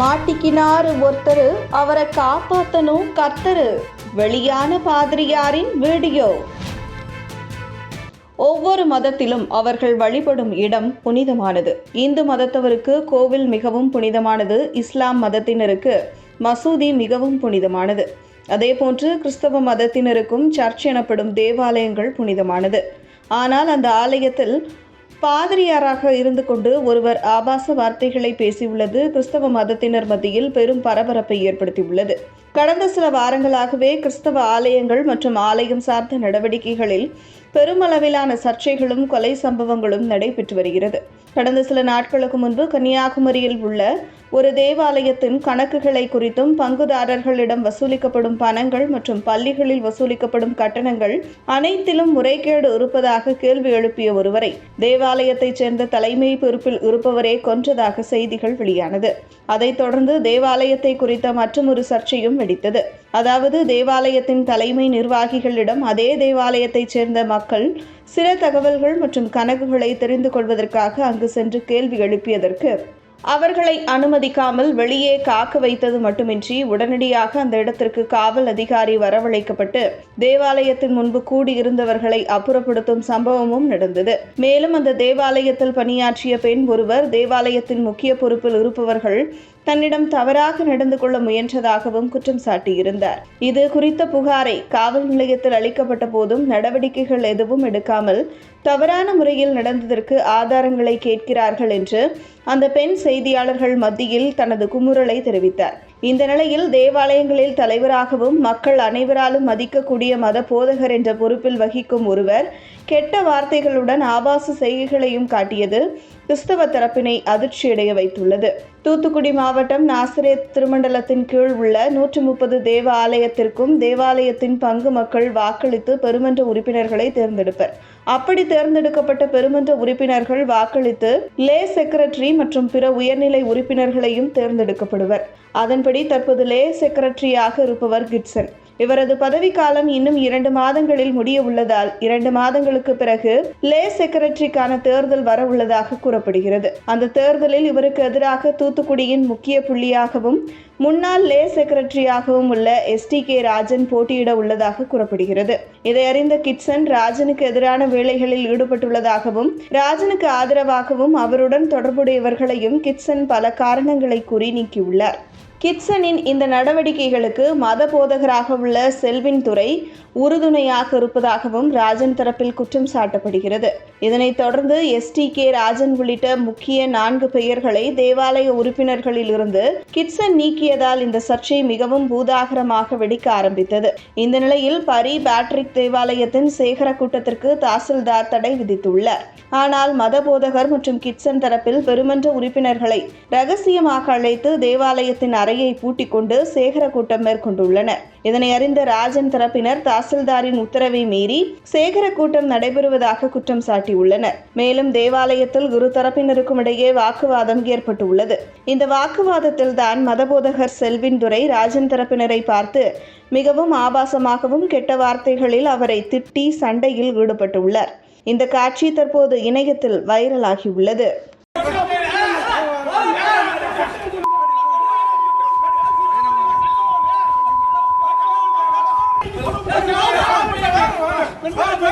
மாட்டிக்கினாரு ஒருத்தர் அவரை காப்பாத்தனும் கர்த்தரு. வெளியான பாதிரியாரின் வீடியோ. ஒவ்வொரு மதத்திலும் அவர்கள் வழிபடும் இடம் புனிதமானது. இந்து மதத்தவருக்கு கோவில் மிகவும் புனிதமானது இஸ்லாம் மதத்தினருக்கு மசூதி மிகவும் புனிதமானது. அதேபோன்று கிறிஸ்தவ மதத்தினருக்கும் சர்ச் எனப்படும் தேவாலயங்கள் புனிதமானது. ஆனால் அந்த ஆலயத்தில் பாதிரியாராக இருந்து கொண்டு ஒருவர் ஆபாச வார்த்தைகளை பேசியுள்ளது. கிறிஸ்தவ மதத்தினர் மத்தியில் பெரும் பரபரப்பை ஏற்படுத்தியுள்ளது. கடந்த சில வாரங்களாகவே கிறிஸ்தவ ஆலயங்கள் மற்றும் ஆலயம் சார்ந்த நடவடிக்கைகளில் பெருமளவிலான சர்ச்சைகளும் கொலை சம்பவங்களும் நடைபெற்று வருகிறது. கடந்த சில நாட்களுக்கு முன்பு கன்னியாகுமரியில் உள்ள ஒரு தேவாலயத்தின் கணக்குகளை குறித்தும் பங்குதாரர்களிடம் வசூலிக்கப்படும் பணங்கள் மற்றும் பள்ளிகளில் வசூலிக்கப்படும் கட்டணங்கள் அனைத்திலும் முறைகேடு இருப்பதாக கேள்வி எழுப்பிய ஒருவரை தேவாலயத்தைச் சேர்ந்த தலைமை பொறுப்பில் இருப்பவரே கொன்றதாக செய்திகள் வெளியானது. அதைத் தொடர்ந்து தேவாலயத்தை குறித்த மற்றொரு சர்ச்சையும் வெடித்தது. அதாவது தேவாலயத்தின் தலைமை நிர்வாகிகளிடம் அதே தேவாலயத்தைச் சேர்ந்த மக்கள் சில தகவல்கள் மற்றும் கணக்குகளை தெரிந்து கொள்வதற்காக அங்கு சென்று கேள்வி எழுப்பியதற்கு அவர்களை அனுமதிக்காமல் வெளியே காக்க வைத்தது மட்டுமின்றி உடனடியாக அந்த இடத்திற்கு காவல் அதிகாரி வரவழைக்கப்பட்டு தேவாலயத்தின் முன்பு கூடியிருந்தவர்களை அப்புறப்படுத்தும் சம்பவமும் நடந்தது. மேலும் அந்த தேவாலயத்தில் பணியாற்றிய பெண் ஒருவர் தேவாலயத்தின் முக்கிய பொறுப்பில் இருப்பவர்கள் தன்னிடம் தவறாக நடந்து கொள்ள முயன்றதாகவும் குற்றம் சாட்டியிருந்தார். இது குறித்த புகாரை காவல் நிலையத்தில் அளிக்கப்பட்ட போதும் நடவடிக்கைகள் எதுவும் எடுக்காமல் தவறான முறையில் நடந்ததற்கு ஆதாரங்களை கேட்கிறார்கள் என்று அந்த பெண் செய்தியாளர்கள் மத்தியில் தனது குமுறலை தெரிவித்தார். இந்த நிலையில் தேவாலயங்களில் தலைவராகவும் மக்கள் அனைவராலும் மதிக்கக்கூடிய மத போதகர் என்ற பொறுப்பில் வகிக்கும் ஒருவர் கெட்ட வார்த்தைகளுடன் ஆபாச செய்கைகளையும் காட்டியது கிறிஸ்தவ தரப்பினை அதிர்ச்சியடைய வைத்துள்ளது. தூத்துக்குடி மாவட்டம் நாசிரேத் திருமண்டலத்தின் கீழ் உள்ள நூற்று முப்பது தேவ ஆலயத்திற்கும் தேவாலயத்தின் பங்கு மக்கள் வாக்களித்து பெருமன்ற உறுப்பினர்களை தேர்ந்தெடுப்பர். அப்படி தேர்ந்தெடுக்கப்பட்ட பெருமன்ற உறுப்பினர்கள் வாக்களித்து லே செக்ரட்டரி மற்றும் பிற உயர்நிலை உறுப்பினர்களையும் தேர்ந்தெடுக்கப்படுவர். அதன்படி தற்போது லே செக்ரட்டரியாக இருப்பவர் கிட்சன். இவரது பதவிக்காலம் இன்னும் இரண்டு மாதங்களில் முடிய உள்ளதால் இரண்டு மாதங்களுக்கு பிறகு லே செக்ரட்டரிக்கான தேர்தல் வர உள்ளதாக கூறப்படுகிறது. அந்த தேர்தலில் இவருக்கு எதிராக தூத்துக்குடியின் முக்கிய புள்ளியாகவும் முன்னாள் லே செக்ரட்டரியாகவும் உள்ள எஸ் டி கே ராஜன் போட்டியிட உள்ளதாக கூறப்படுகிறது. இதை அறிந்த கிட்சன் ராஜனுக்கு எதிரான வேலைகளில் ஈடுபட்டுள்ளதாகவும் ராஜனுக்கு ஆதரவாகவும் அவருடன் தொடர்புடையவர்களையும் கிட்சன் பல காரணங்களை கூறி நீக்கியுள்ளார். கிட்சனின் இந்த நடவடிக்கைகளுக்கு மத போதகராக உள்ள செல்வின் துறை உறுதுணையாக இருப்பதாகவும் ராஜன் தரப்பில் குற்றம் சாட்டப்படுகிறது. இதனைத் தொடர்ந்து எஸ்டி கே ராஜன் உள்ளிட்ட முக்கிய நான்கு பெயர்களை தேவாலய உறுப்பினர்களில் இருந்து கிட்சன் நீக்கியதால் இந்த சர்ச்சை மிகவும் பூதாகரமாக வெடிக்க ஆரம்பித்தது. இந்த நிலையில் பரி பேட்ரிக் தேவாலயத்தின் சேகர கூட்டத்திற்கு தாசில்தார் தடை விதித்துள்ளார். ஆனால் மத போதகர் மற்றும் கிட்சன் தரப்பில் பெருமன்ற உறுப்பினர்களை ரகசியமாக அழைத்து தேவாலயத்தின் அறையை பூட்டிக் கொண்டு சேகர கூட்டம் மேற்கொண்டுள்ளனர். இதனை அறிந்த ராஜன் தரப்பினர் தாசில்தாரின் உத்தரவை மீறி சேகர கூட்டம் நடைபெறுவதாக குற்றம் சாட்டியுள்ளனர். மேலும் தேவாலயத்தில் இரு தரப்பினருக்கும் இடையே வாக்குவாதம் ஏற்பட்டுள்ளது. இந்த வாக்குவாதத்தில் தான் மதபோதகர் செல்வின் துரை ராஜன் தரப்பினரை பார்த்து மிகவும் ஆபாசமாகவும் கெட்ட வார்த்தைகளில் அவரை திட்டி சண்டையில் ஈடுபட்டுள்ளார். இந்த காட்சி தற்போது இணையத்தில் வைரலாகியுள்ளது. Oh,